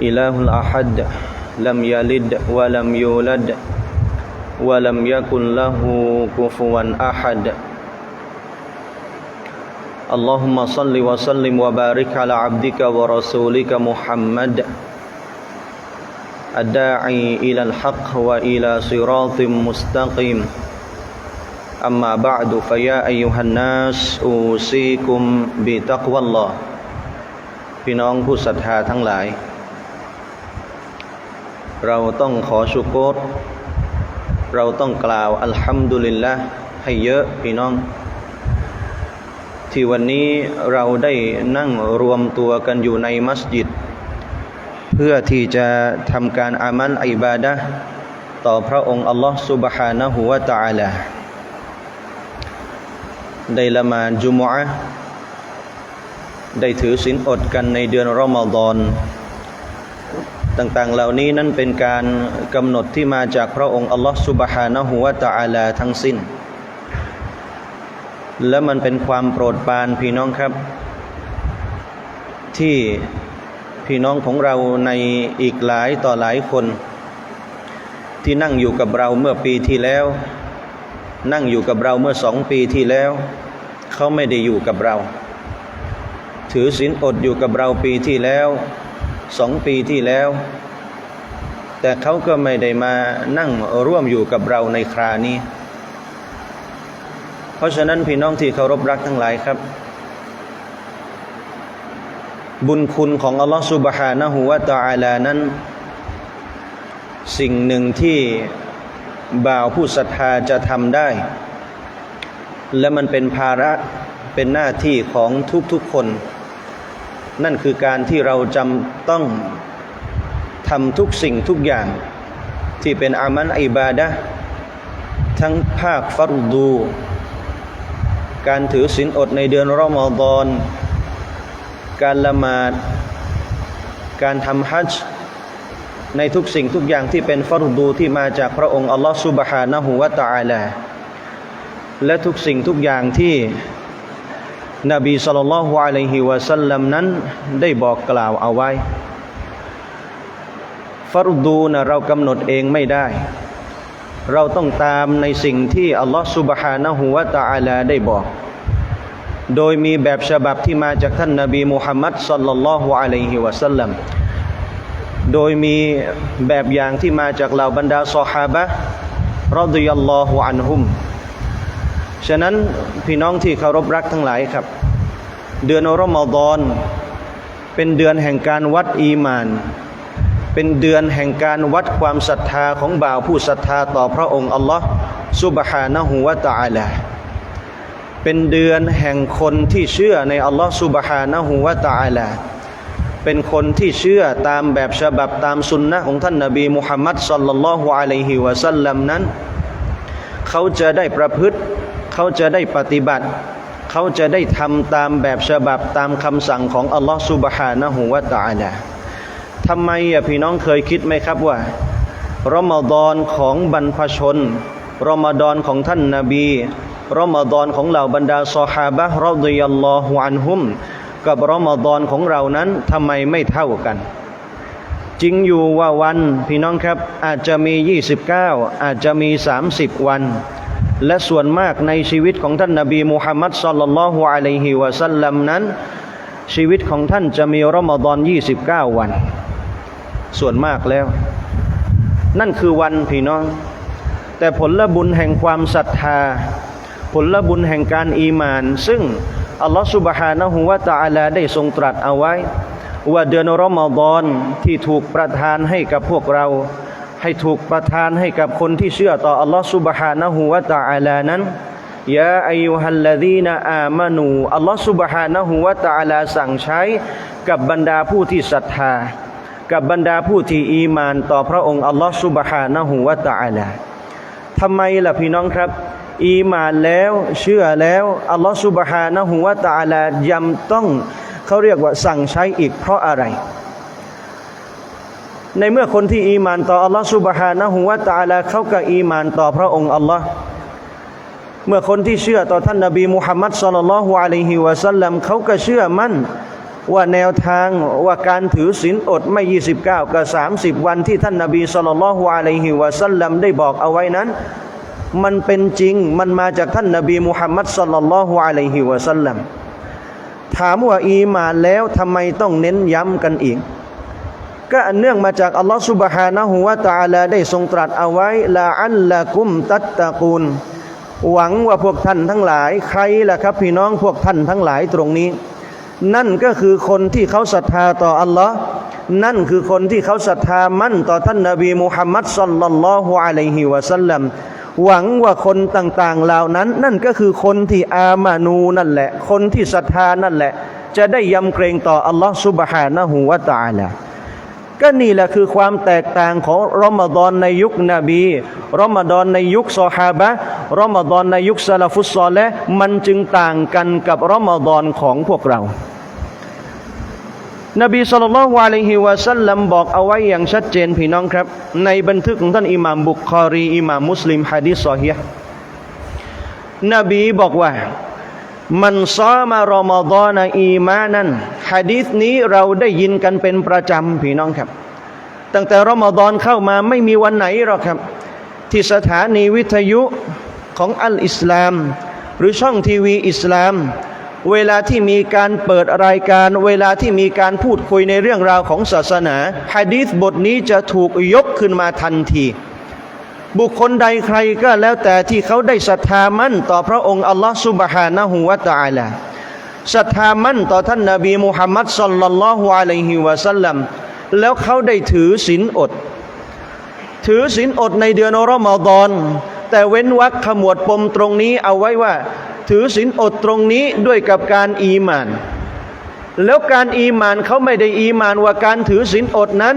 اله الاحد لم يلد ولم يولد ولم يكن له كفوا احد اللهم صل وسلم وبارك على عبدك ورسولك محمد الداعي الى الحق والى صراط مستقيم أما بعد فيا أيها الناس أوصيكم بتقوى الله พี่น้องผู้ศรัทธาทั้งหลาย เราต้องขอชุกรเราต้องกล่าวอัลฮัมดุลิลละให้เยอะพี่น้อง ที่วันนี้เราได้นั่งรวมตัวกันอยู่ในมัสยิด เพื่อที่จะทำการอามัลอิบาดะห์ต่อพระองค์อัลลอฮ์ سبحانه และ تعالى ได้ละหมาดจุมอะห์ได้ถือศีลอดกันในเดือนรอมฎอน ต่างๆ เหล่านี้นั้นเป็นการกำหนดที่มาจากพระองค์อัลลอฮฺสุบฮานะฮูวะตะอาลาทั้งสิ้น และมันเป็นความโปรดปรานพี่น้องครับ ที่พี่น้องของเราในอีกหลายต่อหลายคน ที่นั่งอยู่กับเราเมื่อปีที่แล้ว นั่งอยู่กับเราเมื่อสองปีที่แล้ว เขาไม่ได้อยู่กับเรา ถือศีลอดอยู่กับเราปีที่แล้ว สองปีที่แล้ว แต่เขาก็ไม่ได้มานั่งร่วมอยู่กับเราในครานี้ เพราะฉะนั้นพี่น้องที่เคารพรักทั้งหลายครับ บุญคุณของอัลลอฮฺสุบฮานะฮูวะตะอาลานั้น สิ่งหนึ่งที่บ่าวผู้ศรัทธาจะทำได้ และมันเป็นภาระเป็นหน้าที่ของทุกๆคน นั่นคือการที่เราจำต้องทำทุกสิ่งทุกอย่างที่เป็นอามันอิบาดะทั้งภาคฟัรดู การถือศีลอดในเดือนรอมฎอนการละหมาด การทำฮัจญ์ในทุกสิ่งทุกอย่างที่เป็นฟารดูที่มาจากพระองค์อัลลอฮฺสุบฮานะฮูวะตะอาลาและทุกสิ่งทุกอย่างที่ นบีสัลลัลลอฮุอะลัยฮิวะสัลลัมนั้นได้บอกกล่าวเอาไว้ฟารดูนะเรากำหนดเองไม่ได้ เราต้องตามในสิ่งที่อัลลอฮฺสุบฮานะฮูวะตะอาลาได้บอก โดยมีแบบฉบับที่มาจากท่านนบีมุฮัมมัดสัลลัลลอฮุอะลัยฮิวะสัลลัมโดยมีแบบอย่างที่มาจากเหล่าบรรดาซอฮาบะรอดิยัลลอฮุอันฮุม ฉะนั้นพี่น้องที่เคารพรักทั้งหลายครับ เดือนอรอมฎอนเป็นเดือนแห่งการวัดอีมาน เป็นเดือนแห่งการวัดความศรัทธาของบ่าวผู้ศรัทธาต่อพระองค์อัลลอฮ์ซุบฮานะฮูวะตะอาลาเป็นเดือนแห่งคนที่เชื่อในอัลลอฮ์ซุบฮานะฮูวะตะอาลาเป็นคนที่เชื่อตามแบบฉบับตามสุนนะของท่านนบีมุฮัมมัดสัลลัลลอฮุอะลัยฮิวะสัลลัมนั้น เขาจะได้ประพฤติ เขาจะได้ปฏิบัติ เขาจะได้ทำตามแบบฉบับตามคำสั่งของอัลลอฮ์ซุบฮานะฮูวะตาลาทำไมอะพี่น้องเคยคิดไหมครับว่ารอมฎอนของบรรพชนรอมฎอนของท่านนบีรอมฎอนของเหล่าบรรดาซอฮาบะรอดิยัลลอฮุอันฮุม กับรอมฎอนของเรานั้นทำไมไม่เท่ากัน จริงอยู่ว่าวันพี่น้องครับอาจจะมี 29 อาจจะมี 30 วัน และส่วนมากในชีวิตของท่านนบีมุฮัมมัดสัลลัลลอฮุอะลัยฮิวะสัลลัมนั้น ชีวิตของท่านจะมีรอมฎอน 29 วัน ส่วนมากแล้ว นั่นคือวันพี่น้อง แต่ผลบุญแห่งความศรัทธา ผลบุญแห่งการอีมาน ซึ่งอัลลอฮฺสุบฮานะฮูวะตะอาลาได้ทรงตรัสเอาไว้ ว่าเดือนรอมฎอนที่ถูกประทานให้กับพวกเรา ให้ถูกประทานให้กับคนที่เชื่อต่ออัลลอฮฺ سبحانه และ تعالى นั้นยาอายุฮัลลดีนอามานูอัลลอฮฺ سبحانه และ تعالى สั่งใช้กับบรรดาผู้ที่ศรัทธา กับบรรดาผู้ที่อีมาน ต่อพระองค์อัลลอฮฺ سبحانه และ تعالى ทำไมล่ะพี่น้องครับ อีมานแล้วเชื่อแล้วอัลลอฮฺ سبحانه และ تعالى ยังต้องเขาเรียกว่าสั่งใช้อีกเพราะอะไร ในเมื่อคนที่อีมานต่ออัลลอฮฺสุบฮานะฮูวะตาลาเขาก็อีมานต่อพระองค์อัลลอฮ์เมื่อคนที่เชื่อต่อท่านนบีมุฮัมมัดสุลลัลฮุอะลัยฮิวะสัลลัมเขาก็เชื่อมั่นว่าแนวทางว่าการถือศีลอดไม่ 29 กับ 30 วันที่ท่านนบีสุลลัลฮุอะลัยฮิวะสัลลัมได้บอกเอาไว้นั้น มันเป็นจริงมันมาจากท่านนบีมุฮัมมัดสุลลัลฮุอะลัยฮิวะสัลลัมถามว่าอีมานแล้วทำไมต้องเน้นย้ำกันอีก ก็อันเนื่องมาจากอัลลอฮฺสุบฮานะฮูวะตาลได้ทรงตรัสเอาไว้ละอัลละกุมตัตตะกูล หวังว่าพวกท่านทั้งหลาย ใครล่ะครับ พี่น้องพวกท่านทั้งหลายตรงนี้ นั่นก็คือคนที่เขาศรัทธาต่ออัลลอฮ์นั่นคือคนที่เขาศรัทธามั่นต่อท่านนบีมุฮัมมัดสัลลัลลอฮุอะลัยฮิวะสัลลัมหวังว่าคนต่างๆเหล่านั้น นั่นก็คือคนที่อามานูนั่นแหละ คนที่ศรัทธานั่นแหละ จะได้ยำเกรงต่ออัลลอฮ์สุบฮานะฮูวะตาลา ก็นี่แหละคือความแตกต่างของรอมฎอนในยุคนบีรอมฎอนในยุคซอฮาบะรอมฎอนในยุคซาลาฟุสซอและมันจึงต่างกันกับรอมฎอนของพวกเรา นบีสุลต่านละลัยฮิวะสัลลัมบอกเอาไว้อย่างชัดเจนพี่น้องครับ ในบันทึกของท่านอิหม่ามบุคอรีอิหม่ามมุสลิมฮะดีษซอฮีห์นบีบอกว่า มันซามารอมฎอนอีมานันฮะดีษนี้เราได้ยินกันเป็นประจำพี่น้องครับ ตั้งแต่รอมฎอนเข้ามาไม่มีวันไหนหรอกครับ ที่สถานีวิทยุของอัลอิสลาม หรือช่องทีวีอิสลาม เวลาที่มีการเปิดรายการ เวลาที่มีการพูดคุยในเรื่องราวของศาสนาฮะดีษบทนี้จะถูกยกขึ้นมาทันที บุคคลใดใครก็แล้วแต่ที่เขาได้ศรัทธามั่นต่อพระองค์อัลลอฮฺสุบฮานะฮูวะตะอาลาศรัทธามั่นต่อท่านนบีมุฮัมมัดสัลลัลลอฮุอะลัยฮิวะสัลลัมแล้วเขาได้ถือศีลอด ถือศีลอดในเดือนรอมฎอนแต่เว้นวรรคขมวดปมตรงนี้เอาไว้ว่า ถือศีลอดตรงนี้ด้วยกับการอีหมาน แล้วการอีหมานเขาไม่ได้อีหมานว่าการถือศีลอดนั้น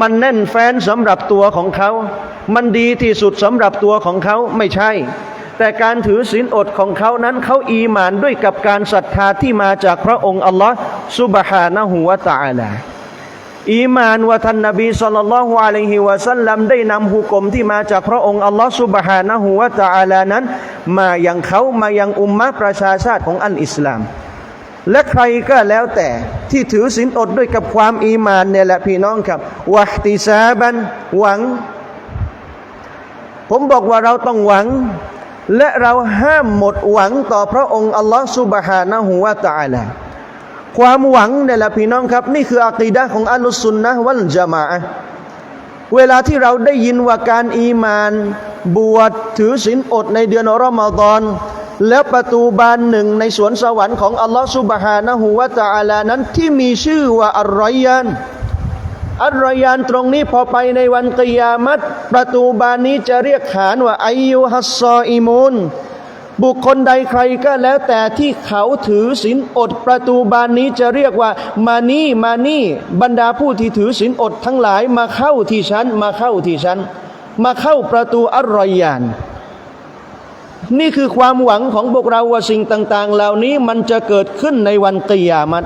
มันแน่นแฟ้นสำหรับตัวของเขา มันดีที่สุดสำหรับตัวของเขาไม่ใช่ แต่การถือศีลอดของเขานั้นเขาอีหมานด้วยกับการศรัทธาที่มาจากพระองค์อัลลอฮ์ซุบฮานะฮูวะตะอาลาอีมานว่าท่านนบีสุลต่านละฮ์อะลัยฮิวะสัลลัมได้นำหุกมที่มาจากพระองค์อัลลอฮ์ซุบฮานะฮูวะตะอาลานั้น มายังเขามายังอุมมะประชาชาติของอัลอิสลาม และใครก็แล้วแต่ที่ถือศีลอดด้วยกับความอีมานเนี่ยแหละพี่น้องครับวะฮติซาบันหวัง ผมบอกว่าเราต้องหวัง และเราห้ามหมดหวังต่อพระองค์อัลลอฮ์ซุบฮานะฮูวะตะอาลาความหวังเนี่ยแหละพี่น้องครับ นี่คืออักีดะของอัลลุสุนนะวัลจามะเวลาที่เราได้ยินว่าการอีมาน บวชถือศีลอดในเดือนอรอมฎอน แล้วประตูบานหนึ่งในสวนสวรรค์ของอัลลอฮฺซุบฮานะฮูวะตะอาลานั้นที่มีชื่อว่าอัลรอยานอัลรอยานตรงนี้พอไปในวันกิยามัตประตูบานนี้จะเรียกขานว่าอายุฮัสซออิมูนบุคคลใดใครก็แล้วแต่ที่เขาถือศีลอดประตูบานนี้จะเรียกว่ามานี่มานี่บรรดาผู้ที่ถือศีลอดทั้งหลายมาเข้าที่ฉันมาเข้าที่ฉันมาเข้าประตูอัลรอยาน นี่คือความหวังของพวกเราว่าสิ่งต่าง ๆ เหล่านี้มันจะเกิดขึ้นในวันกิยามัต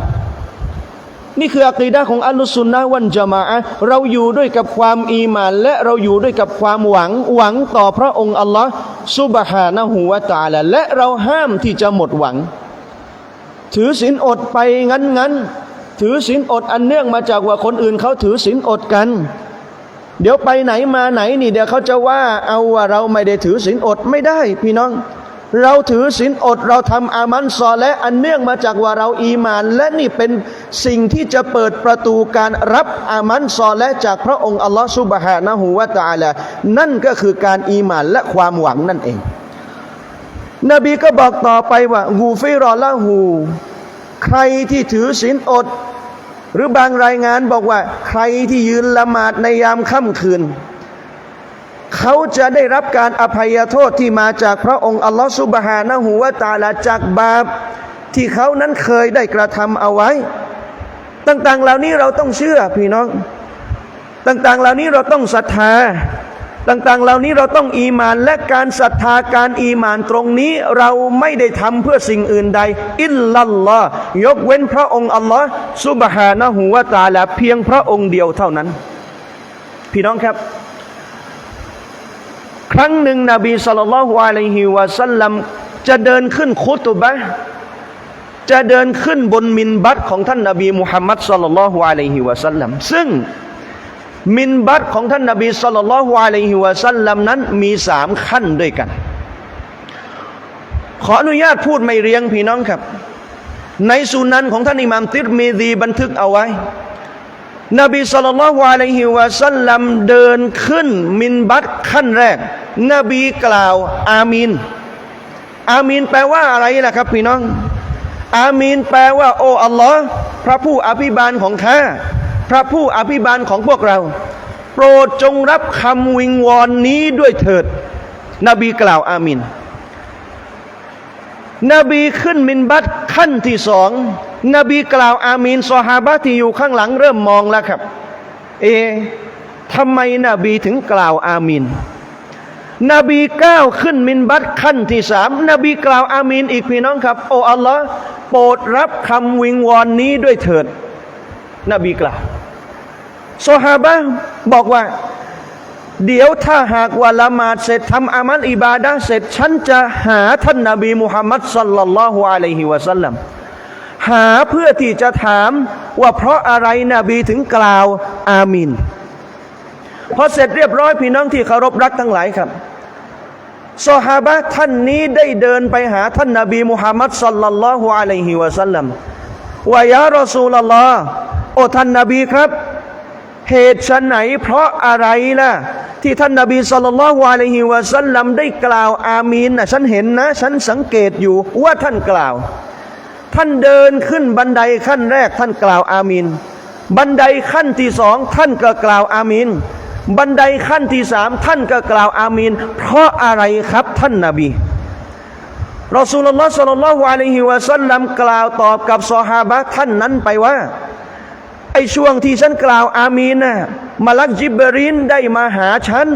นี่คืออักีดะของอัลลุสซุนนะวันจามะเราอยู่ด้วยกับความอีมานและเราอยู่ด้วยกับความหวังหวังต่อพระองค์อัลลอฮ์ซุบฮานะฮูวะตาลและเราห้ามที่จะหมดหวัง ถือศีลอดไปงั้นงั้นๆถือศีลอดอันเนื่องมาจากว่าคนอื่นเขาถือศีลอดกัน เดี๋ยวไปไหนมาไหนนี่เดี๋ยวเขาจะว่าเอาว่าเราไม่ได้ถือศีลอดไม่ได้ พี่น้อง เราถือศีลอดเราทำอามันซอและอันเนื่องมาจากว่าเราอีมาน และนี่เป็นสิ่งที่จะเปิดประตูการรับอามันซอและจากพระองค์อัลลอฮฺซุบฮานะฮูวะตะอาลานั่นก็คือการอีมานและความหวังนั่นเอง นบีก็บอกต่อไปว่ากูฟิรอละหูใครที่ถือศีลอด รือบางรายงานบอกว่า ใครที่ยืนละหมาดในยามค่ำคืน เขาจะได้รับการอภัยโทษที่มาจากพระองค์อัลลอฮฺสุบฮานะฮูวะตาลาจากบาป ที่เขานั้นเคยได้กระทำเอาไว้ ต่าง ๆ เหล่านี้เราต้องเชื่อพี่น้อง ต่าง ๆ เหล่านี้เราต้องศรัทธา ต่างๆ เหล่านี้เราต้องอีมานและการศรัทธาการอีมานตรงนี้เราไม่ได้ทำเพื่อสิ่งอื่นใด อิลลัลลอฮ์ยกเว้นพระองค์อัลลอฮ์ซุบฮานะฮูวะตะอาลาเพียงพระองค์เดียวเท่านั้น พี่น้องครับ ครั้งหนึ่งนบีสุลต่านละฮ์อะลัยฮิวะสัลลัมจะเดินขึ้นคุตุบะห์จะเดินขึ้นบนมินบัตของท่านนบีมุฮัมมัดสุลลัลลอฮุอะลัยฮิวะสัลลัมซึ่ง มินบัตของท่านนบีสุลต่านละฮ์อะลัยฮิวะสัลลัมนั้นมีสามขั้นด้วยกัน ขออนุญาตพูดไม่เรียงพี่น้องครับ ในสุนันของท่านอิหม่ามติรมีดีบันทึกเอาไว้ นบีสุลต่านละฮ์อะลัยฮิวะสัลลัมเดินขึ้นมินบัตขั้นแรก นบีกล่าว อามีนอามีนแปลว่าอะไรล่ะครับ พี่น้อง อามีนแปลว่า โอ้อัลลอฮ์พระผู้อภิบาลของข้า พระผู้อภิบาลของพวกเรา โปรดจงรับคำวิงวอนนี้ด้วยเถิด นบีกล่าวอามีนนบีขึ้นมินบัตขั้นที่สอง นบีกล่าวอามีนซอฮาบะที่อยู่ข้างหลังเริ่มมองแล้วครับ เอะทำไมนบีถึงกล่าวอามีนนบีก้าวขึ้นมินบัตขั้นที่สามนบีกล่าวอามีนอีกพี่น้องครับ โอ้อัลลอฮ์โปรดรับคำวิงวอนนี้ด้วยเถิด นบีกล่าว ซอฮาบะบอกว่า เดี๋ยวถ้าหากว่าละหมาดเสร็จทำอามัลอิบาดะเสร็จ ฉันจะหาท่านนบีมุฮัมมัดสัลลัลลอฮุอะลัยฮิวะสัลลัมหาเพื่อที่จะถามว่าเพราะอะไรนบีถึงกล่าวอามีนพอเสร็จเรียบร้อยพี่น้องที่เคารพรักทั้งหลายครับซอฮาบะท่านนี้ได้เดินไปหาท่านนบีมุฮัมมัดสัลลัลลอฮุอะลัยฮิวะสัลลัมว่ายารอซูลลอฮ์โอ้ท่านนบีครับ เหตุฉันไหนเพราะอะไรล่ะ ที่ท่านนบีสุลต่านละวะลัยฮิวะสัลลัมได้กล่าวอามีนนะฉันเห็นนะ ฉันสังเกตอยู่ว่าท่านกล่าว ท่านเดินขึ้นบันไดขั้นแรกท่านกล่าวอามีนบันไดขั้นที่สองท่านก็กล่าวอามีนบันไดขั้นที่สามท่านก็กล่าวอามีนเพราะอะไรครับท่านนบีรอสูลุลลอฮ์สัลลัลลอฮุอะลัยฮิวะสัลลัมกล่าวตอบกับซอฮาบะท่านนั้นไปว่า อช่วงที่ฉันกล่าวอามีนน่ะมาลักจิบรินได้มาหาฉัน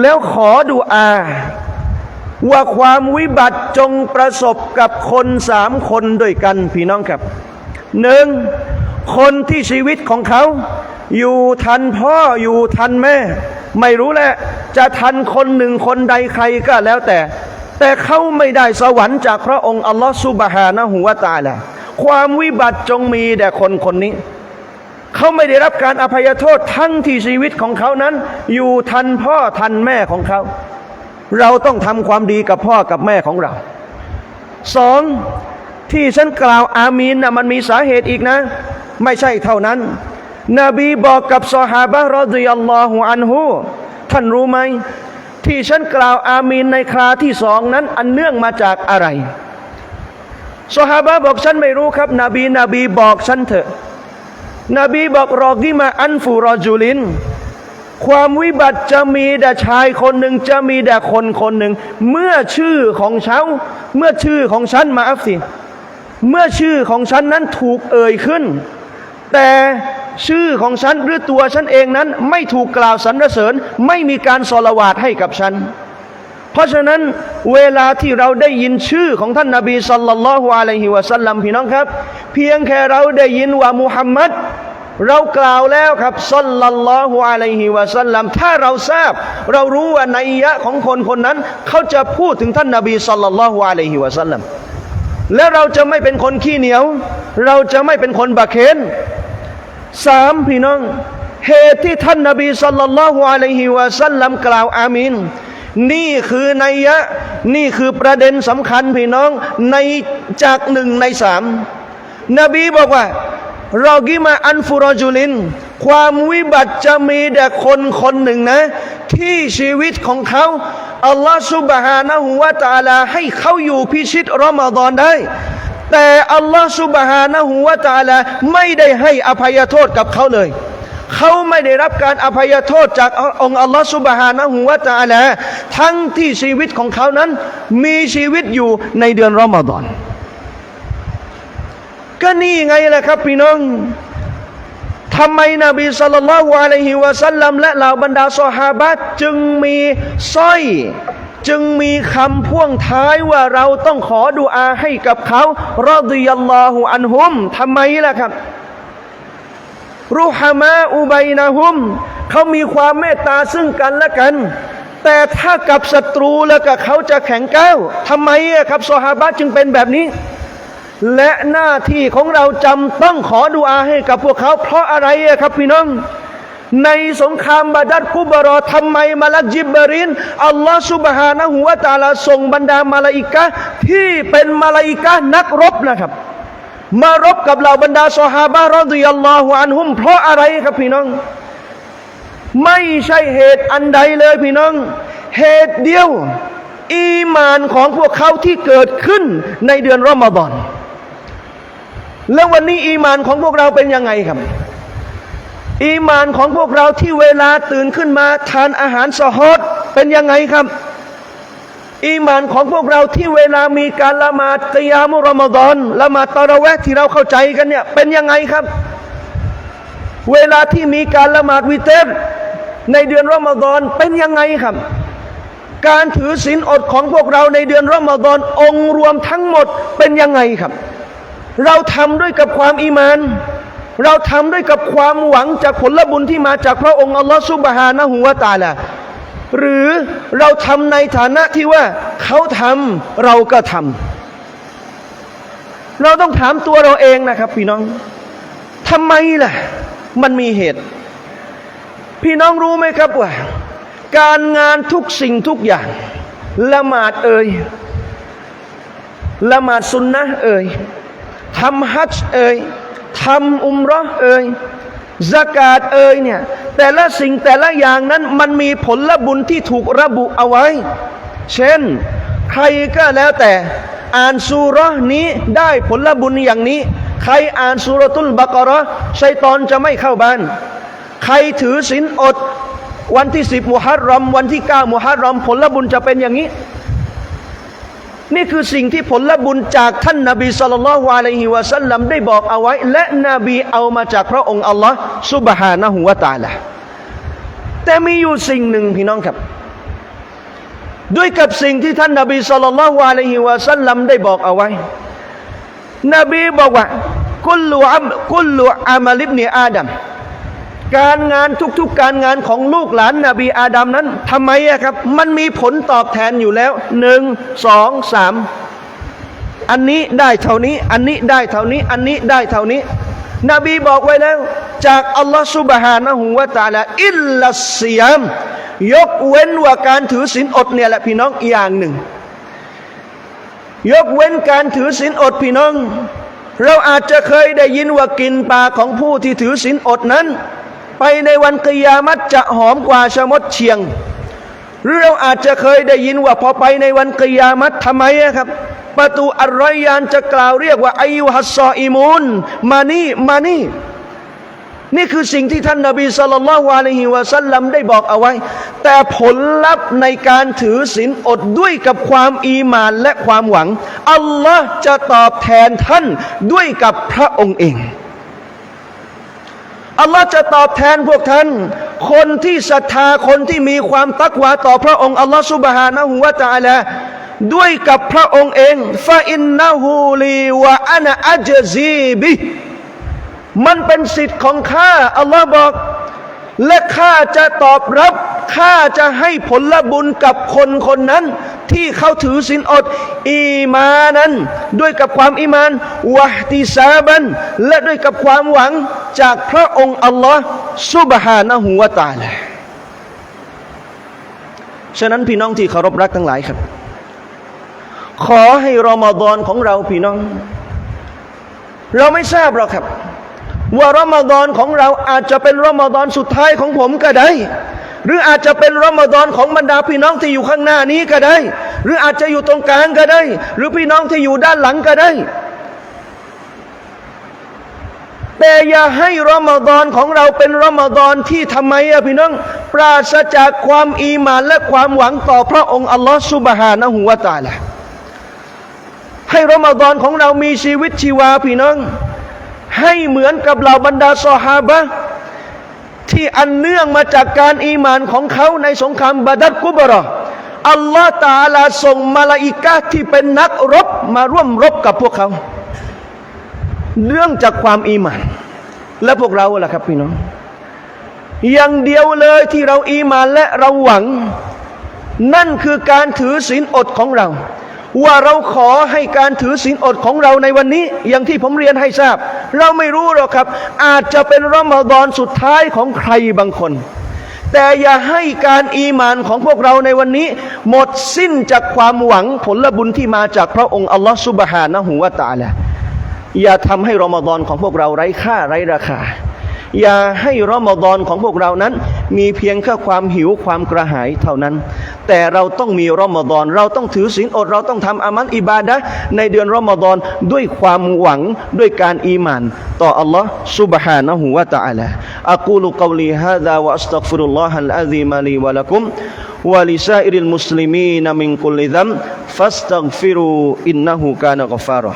แล้วขอดูอา ว่าความวิบัติจงประสบกับคนสามคนด้วยกันพี่น้องครับหนึ่งคนที่ชีวิตของเขา อยู่ทันพ่ออยู่ทันแม่ ไม่รู้แหละ จะทันคนหนึ่งคนใดใครก็แล้วแต่ แต่เขาไม่ได้สวรรค์จากพระองค์อัลลอฮฺซุบฮานะฮูวะตาลาความวิบัติจงมีแด่คนคนนี้ เขาไม่ได้รับการอภัยโทษทั้งที่ชีวิตของเขานั้น อยู่ทันพ่อทันแม่ของเขา เราต้องทำความดีกับพ่อกับแม่ของเราสองที่ฉันกล่าวอามีนนะมันมีสาเหตุอีกนะ ไม่ใช่เท่านั้น นบีบอกกับซอฮาบะรอฎิยัลลอฮุอันฮูท่านรู้ไหม ที่ฉันกล่าวอามีนในคราที่สองนั้น อันเนื่องมาจากอะไรซอฮาบะบอกฉันไม่รู้ครับ นบีนบีบอกฉันเถอะ นบีบอกรอกิมาอันฟูรอจูลิน ความวิบัติจะมีแต่ชายคนหนึ่งจะมีแต่คนคนหนึ่ง เมื่อชื่อของเขาเมื่อชื่อของฉันมาอัฟสิเมื่อชื่อของฉันนั้นถูกเอ่ยขึ้น แต่ชื่อของฉันหรือตัวฉันเองนั้นไม่ถูกกล่าวสรรเสริญ ไม่มีการสละวาดให้กับฉัน เพราะฉะนั้นเวลาที่เราได้ยินชื่อของท่านนาบีสัลลัลลอฮุอะลัยฮิวะสัลลัมพี่น้องครับ เพียงแค่เราได้ยินว่ามุฮัมมัด เรากล่าวแล้วครับสัลลัลลอฮุอะลัยฮิวะสัลลัมถ้าเราทราบ เรารู้ว่าในยะของคนคนนั้น เขาจะพูดถึงท่านนาบีสัลลัลลอฮุอะลัยฮิวะสัลลัมแล้วเราจะไม่เป็นคนขี้เหนียว เราจะไม่เป็นคนบาเคนสามพี่น้อง เหตุที่ท่านนาบีสัลลัลลอฮุอะลัยฮิวะสัลลัมกล่าวอามีนนี่คือนัยยะนี่คือประเด็นสำคัญพี่น้องในจากหนึ่งในสามนบีบอกว่า รากิมาอันฟุรอจุลิน ความวิบัติจะมีแต่คนคนหนึ่งนะ ที่ชีวิตของเขาอัลลอฮฺสุบฮานะฮูวะตะอาลาให้เขาอยู่พิชิตรอมฎอนได้ แต่อัลลอฮฺสุบฮานะฮูวะตะอาลาไม่ได้ให้อภัยโทษกับเขาเลยเขาไม่ได้รับการอภัยโทษจากองค์อัลลอฮฺสุบฮานะฮูวะตะอาลาทั้งที่ชีวิตของเขานั้น มีชีวิตอยู่ในเดือนรอมฎอน ก็นี่ไงแหละครับพี่น้องทำไมนบีสัลลัลลอฮุอะลัยฮิวะสัลลัมและเหล่าบรรดาซอฮาบะห์จึงมีสร้อย จึงมีคำพ่วงท้ายว่าเราต้องขอดุอาให้กับเขารอดิยัลลอฮุอันฮุมทำไมล่ะครับรุฮามะอุบัยนะฮุมเขามีความเมตตาซึ่งกันและกัน แต่ถ้ากับศัตรูแล้วก็เขาจะแข็งก้าวทำไมอะครับซอฮาบะห์จึงเป็นแบบนี้ และหน้าที่ของเราจำต้องขอดุอาให้กับพวกเขา เพราะอะไรครับพี่น้อง ในสงครามบาดัดกุบรอทำไมมาลักจิบบรินอัลลอฮฺสุบฮานะฮูวตาลาส่งบรรดามาลาอิกะที่เป็นมาลาอิกะนักรบนะครับ มารบกับเหล่าบรรดาซอฮาบะรอดิยัลลอฮุอันฮุม เพราะอะไรครับพี่น้อง ไม่ใช่เหตุอันใดเลยพี่น้อง เหตุเดียว อีมานของพวกเขาที่เกิดขึ้นในเดือนรอมฎอน แล้ววันนี้อีมานของพวกเราเป็นยังไงครับ อีมานของพวกเราที่เวลาตื่นขึ้นมาทานอาหารสะฮอดเป็นยังไงครับ อีมานของพวกเราที่เวลามีการละหมาดกิยามุรอมฎอนละหมาดตะเราะเวห์ที่เราเข้าใจกันเนี่ยเป็นยังไงครับ เวลาที่มีการละหมาดวิเตรในเดือนรอมฎอนเป็นยังไงครับ การถือศีลอดของพวกเราในเดือนรอมฎอนองค์รวมทั้งหมดเป็นยังไงครับ เราทำด้วยกับความอีมาน เราทำด้วยกับความหวังจากผลบุญที่มาจากพระองค์อัลลอฮฺซุบฮานะฮูวะตาลาหรือเราทำในฐานะที่ว่าเขาทำเราก็ทำเราต้องถามตัวเราเองนะครับ พี่น้องทำไมล่ะ มันมีเหตุ พี่น้องรู้ไหมครับว่า การงานทุกสิ่งทุกอย่างละหมาดเอ่ยละหมาดสุนนะเอ่ย ทำฮัจญ์เอ่ยทำอุมรห์เอ่ยสกาดเอ่ยเนี่ยแต่ละสิ่งแต่ละอย่างนั้นมันมีผลบุญที่ถูกระบุเอาไว้ เช่น ใครก็แล้วแต่อ่านซูเรนี้ได้ผลบุญอย่างนี้ ใครอ่านซูเรตุลบากระชัยตอนจะไม่เข้าบ้าน ใครถือศีลอด วันที่สิบมุฮัรรอม วันที่เก้ามุฮัรรอม ผลบุญจะเป็นอย่างนี้ นี่คือสิ่งที่ผลบุญจากท่านนาบีสุลต่านละฮ์อะลัยฮิวะสัลลัมได้บอกเอาไว้ และนบีเอามาจากพระองค์อัลลอฮ์ซุบฮานะฮูวะตาลาแต่มีอยู่สิ่งหนึ่งพี่น้องครับ ด้วยกับสิ่งที่ท่านนาบีสุลต่านละฮ์อะลัยฮิวะสัลลัมได้บอกเอาไว้ นบีบอกว่ากุลลุอัมกุลลุอามัลิบเนอาดัม การงานทุกๆการงานของลูกหลานนาบีอาดัมนั้นทำไมอะครับ มันมีผลตอบแทนอยู่แล้วหนึ่งสองสามอันนี้ได้เท่านี้ อันนี้ได้เท่านี้ อันนี้ได้เท่านี้ นบีบอกไว้แล้ว จากอัลลอฮฺสุบฮานะฮูวะตะอาลาอิลลัสซิยามยกเว้นว่าการถือศีลอดเนี่ยแหละพี่น้องอย่างหนึ่ง ยกเว้นการถือศีลอดพี่น้อง เราอาจจะเคยได้ยินว่ากินปลาของผู้ที่ถือศีลอดนั้น ไปในวันกิยามัตจะหอมกว่าชะมดเชียง หรือเราอาจจะเคยได้ยินว่าพอไปในวันกิยามัตทำไมอะครับ ประตูอัลรอยานจะกล่าวเรียกว่าอายุฮัสซออิมูนมานี่มานี่นี่คือสิ่งที่ท่านนบีสุลต่านละฮ์อะลฮิวะสัลลัมได้บอกเอาไว้ แต่ผลลัพธ์ในการถือศีลอดด้วยกับความอีมานและความหวัง อัลลอฮ์จะตอบแทนท่านด้วยกับพระองค์เอง อัลลอฮ์จะตอบแทนพวกท่าน คนที่ศรัทธาคนที่มีความตักวาต่อพระองค์อัลลอฮ์สุบฮานะฮูวะตะอาลาด้วยกับพระองค์เองฟาอินนาฮูลีวะอานะอัจซีบิมันเป็นสิทธิ์ของข้าอัลลอฮ์บอก และข้าจะตอบรับ ข้าจะให้ผลบุญกับคนคนนั้น ที่เขาถือศีลอด อีมานั้น ด้วยกับความอีมานวะติซาบัน และด้วยกับความหวังจากพระองค์อัลลอฮ์ซุบฮานะฮูวะตาลาฉะนั้นพี่น้องที่เคารพรักทั้งหลายครับ ขอให้รอมฎอนของเราพี่น้อง เราไม่ทราบหรอกครับ ว่ารอมฎอนของเราอาจจะเป็นรอมฎอนสุดท้ายของผมก็ได้ หรืออาจจะเป็นรอมฎอนของบรรดาพี่น้องที่อยู่ข้างหน้านี้ก็ได้ หรืออาจจะอยู่ตรงกลางก็ได้ หรือพี่น้องที่อยู่ด้านหลังก็ได้ แต่อย่าให้รอมฎอนของเราเป็นรอมฎอนที่ทำไมอะพี่น้อง ปราศจากความอีหมานและความหวังต่อพระองค์อัลลอฮฺสุบฮานะฮูวะตาลาให้รอมฎอนของเรามีชีวิตชีวาพี่น้อง ให้เหมือนกับเหล่าบรรดาซอฮาบะ ที่อันเนื่องมาจากการอีมานของเขาในสงครามบาดัดกุบรออัลลอฮ์ตาลาส่งมาลาอิกะที่เป็นนักรบมาร่วมรบกับพวกเขาเรื่องจากความอีมาน และพวกเราล่ะครับพี่น้อง อย่างเดียวเลยที่เราอีมานและเราหวัง นั่นคือการถือศีลอดของเรา ว่าเราขอให้การถือศีลอดของเราในวันนี้ อย่างที่ผมเรียนให้ทราบ เราไม่รู้หรอกครับ อาจจะเป็นรอมฎอนสุดท้ายของใครบางคน แต่อย่าให้การอีหมานของพวกเราในวันนี้ หมดสิ้นจากความหวังผลบุญที่มาจากพระองค์อัลลอฮฺสุบฮานะฮูวะตาลาอย่าทำให้รอมฎอนของพวกเราไร้ค่าไร้ราคา อย่าให้รอมฎอนของพวกเรานั้น มีเพียงแค่ความหิวความกระหายเท่านั้น แต่เราต้องมีรอมฎอน เราต้องถือศีลอด เราต้องทำอามัลอิบาดะห์ในเดือนรอมฎอนด้วยความหวังด้วยการอีหมาน ต่ออัลลอฮ์ سبحانه และ تعالى أقول قولي هذا وأستغفر الله العظيم لي ولكم ولسائر المسلمين من كل ذنب فاستغفروا إنه كان غفارا